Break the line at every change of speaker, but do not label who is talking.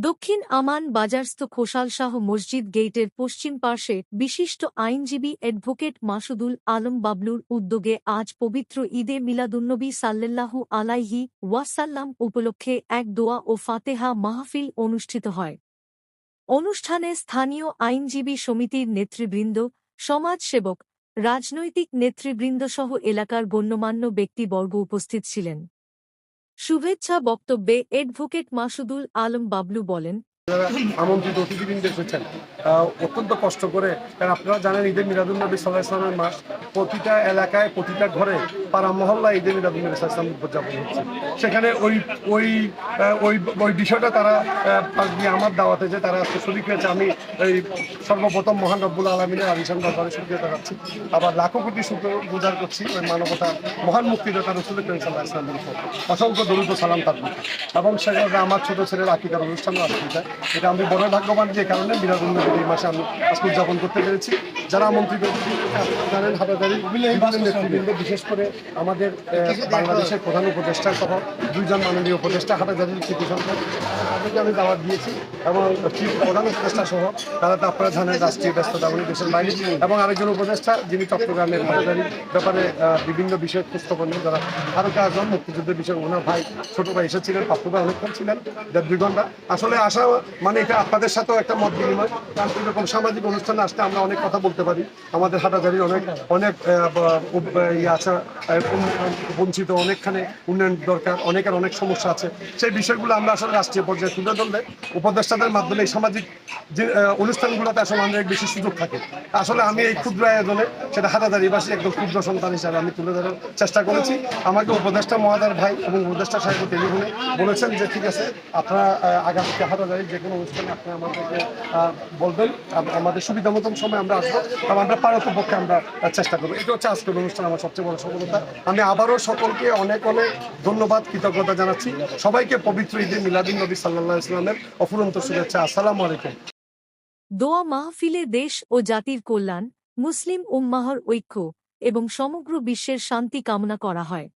দক্ষিণ আমান বাজারস্থ খোসালশাহ মসজিদ গেইটের পশ্চিম পার্শ্বে বিশিষ্ট আইনজীবী অ্যাডভোকেট মাসুদুল আলম বাবলুর উদ্যোগে আজ পবিত্র ঈদে মিলাদুন্নবী সাল্লাল্লাহু আলাইহি ওয়াসাল্লাম উপলক্ষে এক দোয়া ও ফাতেহা মাহফিল অনুষ্ঠিত হয়। অনুষ্ঠানে স্থানীয় আইনজীবী সমিতির নেতৃবৃন্দ, সমাজসেবক, রাজনৈতিক নেতৃবৃন্দসহ এলাকার গণ্যমান্য ব্যক্তিবর্গ উপস্থিত ছিলেন। শুভেচ্ছা বক্তব্যে অ্যাডভোকেট মাসুদুল আলম বাবলু বলেন
যারা আমন্ত্রিত অতিথিবৃন্দ এসেছেন অত্যন্ত কষ্ট করে, কারণ আপনারা জানেন ঈদের মিলাদুলনবী সাল্লাহ ইসলামের মাস, প্রতিটা এলাকায়, প্রতিটা ঘরে পাড়া মহল্লা ঈদের মিলাদুলনবী সাল্লাহ ইসলাম উদযাপন হচ্ছে। সেখানে ওই ওই ওই ওই বিষয়টা তারা আমার দাওয়াতে যে তারা আজকে শরিক হয়েছে, আমি এই সর্বপ্রথম মহান রব্বুল আলমিনের আলিশান দরবারে শুক্রিয়া দেখাচ্ছি আবার লাখো কোটি শুক্র গুজার করছি, ওই মানবতা, মহান মুক্তিদাতা রসুল সাল্লাহ ইসলামের উপর। অসংখ্য দরিদ্র সালাম তার এবং সেখানে আমার ছোট ছেলের আকিদার অনুষ্ঠানও আসতে চায় এটা আমি বড় ভাগ্যবান যে কারণে বিরাগুন্দ এই মাসে আমি আজকে উদযাপন করতে পেরেছি। যারা আমন্ত্রিত জানেন হাটাদারি বিশেষ করে আমাদের বাংলাদেশের প্রধান উপদেষ্টা সহ দুইজন মাননীয় উপদেষ্টা হাটাদারির কৃতি সন্তান তাদেরকে আমি দাওয়াত দিয়েছি এবং প্রধান উপদেষ্টা সহ তারা তো আপনারা জানেন রাষ্ট্রীয় ব্যস্ততা উনি দেশের বাইরে এবং আরেকজন উপদেষ্টা যিনি চট্টগ্রামের হাটাদারির ব্যাপারে বিভিন্ন বিষয়ে খোঁজখবর যারা ফারুক আজম মুক্তিযুদ্ধের বিষয়ে ওনার ভাই, ছোট ভাই এসেছিলেন পাপ্পু ভাই অনেকক্ষণ ছিলেন, দেড় দুই ঘণ্টা। আসলে আসা মানে এটা আপনাদের সাথেও একটা মত বিনিময়। কারণ এরকম সামাজিক অনুষ্ঠানে আসলে আমরা অনেক কথা বলতে পারি। আমাদের হাটাজারির অনেক অনেক ইয়ে আছে বঞ্চিত, অনেকখানে উন্নয়ন দরকার, অনেকের অনেক সমস্যা আছে। সেই বিষয়গুলো আমরা আসলে রাষ্ট্রীয় পর্যায়ে তুলে ধরলে উপদেষ্টাদের মাধ্যমে এই সামাজিক যে অনুষ্ঠানগুলোতে আসলে অনেক বেশি সুযোগ থাকে। আসলে আমি এই ক্ষুদ্র আয়োজনে সেটা হাটাদারিবাসী একদম ক্ষুদ্র সন্তান হিসাবে আমি তুলে ধরার চেষ্টা করেছি। আমাকে উপদেষ্টা মহাদার ভাই এবং উপদেষ্টা সাহেব টেলিফোনে বলেছেন যে, ঠিক আছে, আপনারা আগামীতে হাটাদারি যে কোনো অনুষ্ঠানে আপনি আমাদেরকে বলবেন। আমাদের সুবিধা মতন সময় আমরা আসব। এবং আমরা পারত পক্ষে আমরা চেষ্টা করব। এটা হচ্ছে আজকের অনুষ্ঠান, আমার সবচেয়ে বড় সফলতা। আমি আবারও সকলকে অনেক অনেক ধন্যবাদ, কৃতজ্ঞতা জানাচ্ছি। সবাইকে পবিত্র ঈদে মিলাদিন নবী সাল্লাহ ইসলামের অফুরন্ত শুভেচ্ছা। আসসালামু আলাইকুম।
দোয়া মাহফিলে দেশ ও জাতির কল্যাণ, মুসলিম উম্মাহর ঐক্য এবং সমগ্র বিশ্বের শান্তি কামনা করা হয়।